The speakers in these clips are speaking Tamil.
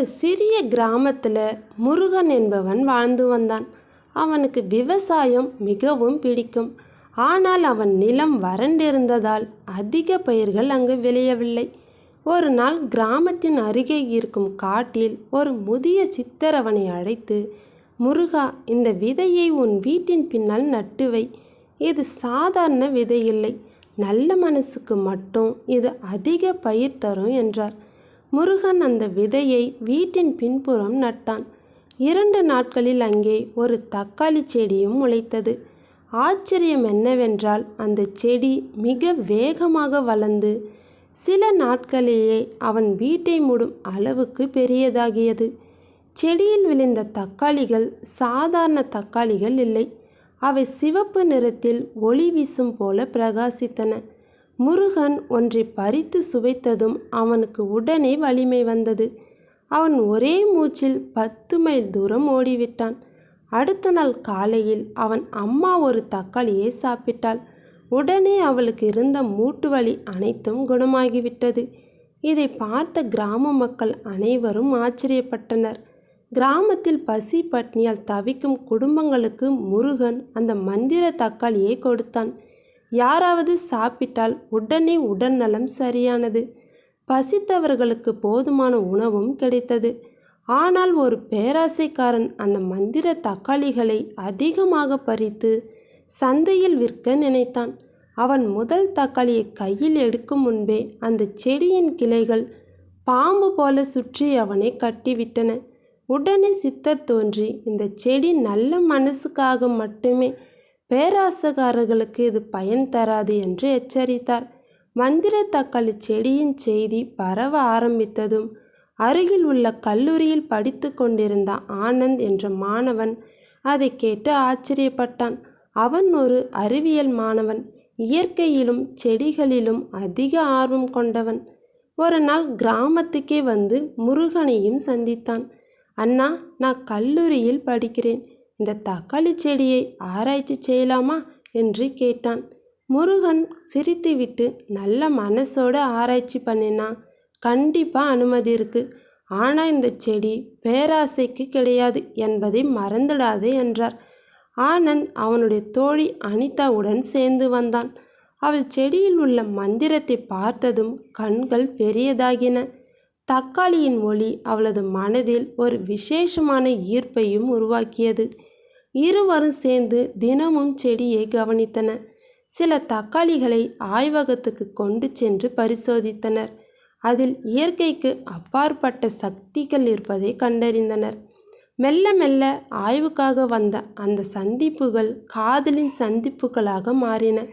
ஒரு சிறிய கிராமத்தில் முருகன் என்பவன் வாழ்ந்து வந்தான். அவனுக்கு விவசாயம் மிகவும் பிடிக்கும். ஆனால் அவன் நிலம் வறண்டிருந்ததால் அதிக பயிர்கள் அங்கு விளையவில்லை. ஒரு நாள் கிராமத்தின் அருகே இருக்கும் காட்டில் ஒரு முதிய சித்தர் அவனை அழைத்து முருகா இந்த விதையை உன் வீட்டின் பின்னால் நட்டு வை. இது சாதாரண விதை இல்லை. நல்ல மனசுக்கு மட்டும் இது அதிக பயிர் தரும் என்றார். முருகன் அந்த விதையை வீட்டின் பின்புறம் நட்டான். இரண்டு நாட்களில் அங்கே ஒரு தக்காளி செடியும் முளைத்தது. ஆச்சரியம் என்னவென்றால் அந்த செடி மிக வேகமாக வளர்ந்து சில நாட்களிலேயே அவன் வீட்டை மூடும் அளவுக்கு பெரியதாகியது. செடியில் விழுந்த தக்காளிகள் சாதாரண தக்காளிகள் இல்லை. அவை சிவப்பு நிறத்தில் ஒளி வீசும் போல பிரகாசித்தன. முருகன் ஒன்றை பறித்து சுவைத்ததும் அவனுக்கு உடனே வலிமை வந்தது. அவன் ஒரே மூச்சில் பத்து மைல் தூரம் ஓடிவிட்டான். அடுத்த நாள் காலையில் அவன் அம்மா ஒரு தக்காளியை சாப்பிட்டாள். உடனே அவளுக்கு இருந்த மூட்டு வலி அனைத்தும் குணமாகிவிட்டது. இதை பார்த்த கிராம மக்கள் அனைவரும் ஆச்சரியப்பட்டனர். கிராமத்தில் பசி பட்னியால் தவிக்கும் குடும்பங்களுக்கு முருகன் அந்த மந்திர தக்காளியை கொடுத்தான். யாராவது சாப்பிட்டால் உடனே உடல்நலம் சரியானது. பசித்தவர்களுக்கு போதுமான உணவும் கிடைத்தது. ஆனால் ஒரு பேராசைக்காரன் அந்த மந்திர தக்காளிகளை அதிகமாக பறித்து சந்தையில் விற்க நினைத்தான். அவன் முதல் தக்காளியை கையில் எடுக்கும் முன்பே அந்த செடியின் கிளைகள் பாம்பு போல சுற்றி அவனை கட்டிவிட்டன. உடனே சித்தர் தோன்றி இந்த செடி நல்ல மனசுக்காக மட்டுமே பேராசகாரர்களுக்கு இது பயன் தராது என்று எச்சரித்தார். மந்திர தக்காளி செடியின் செய்தி பரவ ஆரம்பித்ததும் அருகில் உள்ள கல்லூரியில் படித்து கொண்டிருந்த ஆனந்த் என்ற மாணவன் அதை கேட்டு ஆச்சரியப்பட்டான். அவன் ஒரு அறிவியல் மாணவன் இயற்கையிலும் செடிகளிலும் அதிக ஆர்வம் கொண்டவன். ஒரு நாள் கிராமத்துக்கே வந்து முருகனையும் சந்தித்தான். அண்ணா நான் கல்லூரியில் படிக்கிறேன். இந்த தக்காளி செடியை ஆராய்ச்சி செய்யலாமா? என்று கேட்டான். முருகன் சிரித்துவிட்டு நல்ல மனசோட ஆராய்ச்சி பண்ணினா கண்டிப்பாக அனுமதி இருக்கு. ஆனால் இந்த செடி பேராசைக்கு கிடையாது என்பதை மறந்துடாதே என்றார். ஆனந்த் அவனுடைய தோழி அனிதாவுடன் சேர்ந்து வந்தான். அவள் செடியில் உள்ள மந்திரத்தை பார்த்ததும் கண்கள் பெரியதாகின. தக்காளியின் ஒளி அவளது மனதில் ஒரு விசேஷமான ஈர்ப்பையும் உருவாக்கியது. இருவரும் சேர்ந்து தினமும் செடியை கவனித்தன. சில தக்காளிகளை ஆய்வகத்துக்கு கொண்டு சென்று பரிசோதித்தனர். அதில் இயற்கைக்கு அப்பாற்பட்ட சக்திகள் இருப்பதை கண்டறிந்தனர். மெல்ல மெல்ல ஆய்வுக்காக வந்த அந்த சந்திப்புகள் காதலின் சந்திப்புகளாக மாறின.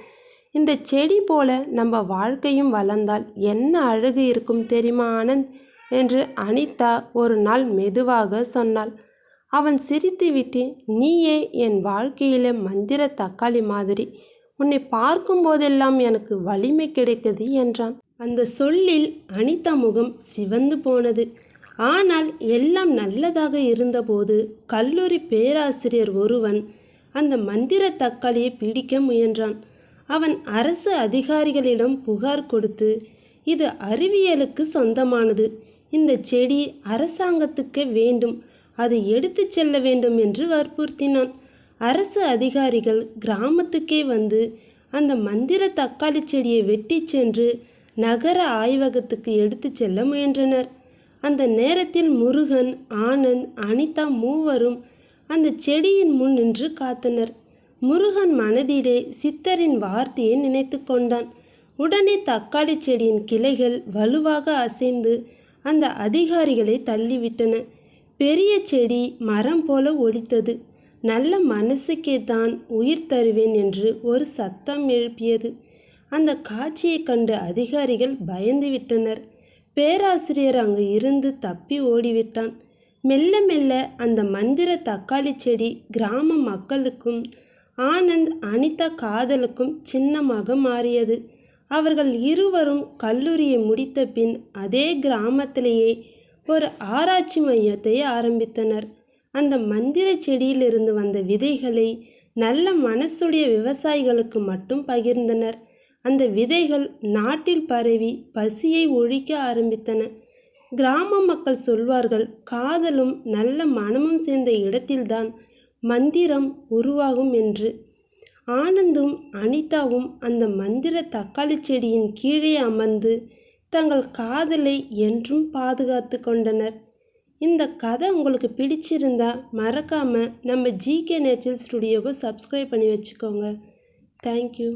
இந்த செடி போல நம்ம வாழ்க்கையும் வளர்ந்தால் என்ன அழகு இருக்கும் தெரியுமா ஆனந்த்? என்று அனிதா ஒரு நாள் மெதுவாக சொன்னாள். அவன் சிரித்துவிட்டு நீயே என் வாழ்க்கையில மந்திர தக்காளி மாதிரி. உன்னை பார்க்கும் போதெல்லாம் எனக்கு வலிமை கிடைக்குது என்றான். அந்த சொல்லில் அனிதா முகம் சிவந்து போனது. ஆனால் எல்லாம் நல்லதாக இருந்தபோது கல்லூரி பேராசிரியர் ஒருவன் அந்த மந்திர தக்காளியை பிடிக்க முயன்றான். அவன் அரசு அதிகாரிகளிடம் புகார் கொடுத்து இது அறிவியலுக்கு சொந்தமானது. இந்த செடி அரசாங்கத்துக்கு வேண்டும். அதை எடுத்து செல்ல வேண்டும் என்று வற்புறுத்தினான். அரசு அதிகாரிகள் கிராமத்துக்கே வந்து அந்த மந்திர தக்காளி செடியை வெட்டி சென்று நகர ஆய்வகத்துக்கு எடுத்து செல்ல முயன்றனர். அந்த நேரத்தில் முருகன் ஆனந்த் அனிதா மூவரும் அந்த செடியின் முன் நின்று காத்தனர். முருகன் மனதிலே சித்தரின் வார்த்தையை நினைத்து கொண்டான். உடனே தக்காளி செடியின் கிளைகள் வலுவாக அசைந்து அந்த அதிகாரிகளை தள்ளிவிட்டன. பெரிய செடி மரம் போல ஒலித்தது. நல்ல மனசுக்கே தான் உயிர் தருவேன் என்று ஒரு சத்தம் எழுப்பியது. அந்த காட்சியை கண்டு அதிகாரிகள் பயந்து விட்டனர். பேராசிரியர் அங்கு இருந்து தப்பி ஓடிவிட்டான். மெல்ல மெல்ல அந்த மந்திர தக்காளி செடி கிராம மக்களுக்கும் ஆனந்த் அனிதா காதலுக்கும் சின்னமாக மாறியது. அவர்கள் இருவரும் கல்லூரியை முடித்த பின் அதே கிராமத்திலேயே ஒரு ஆராய்ச்சி மையத்தை ஆரம்பித்தனர். அந்த மந்திர செடியிலிருந்து வந்த விதைகளை நல்ல மனசுடைய விவசாயிகளுக்கு மட்டும் பகிர்ந்தனர். அந்த விதைகள் நாட்டில் பரவி பசியை ஒழிக்க ஆரம்பித்தன. கிராம மக்கள் சொல்வார்கள் காதலும் நல்ல மனமும் சேர்ந்த இடத்தில்தான் மந்திரம் உருவாகும் என்று. ஆனந்தும் அனிதாவும் அந்த மந்திர தக்காளி செடியின் கீழே அமர்ந்து தங்கள் காதலை என்றும் பாதுகாத்து கொண்டனர். இந்த கதை உங்களுக்கு பிடிச்சிருந்தா மறக்காமல் நம்ம ஜிகே நேச்சர் ஸ்டுடியோவை சப்ஸ்கிரைப் பண்ணி வச்சுக்கோங்க. தேங்க்யூ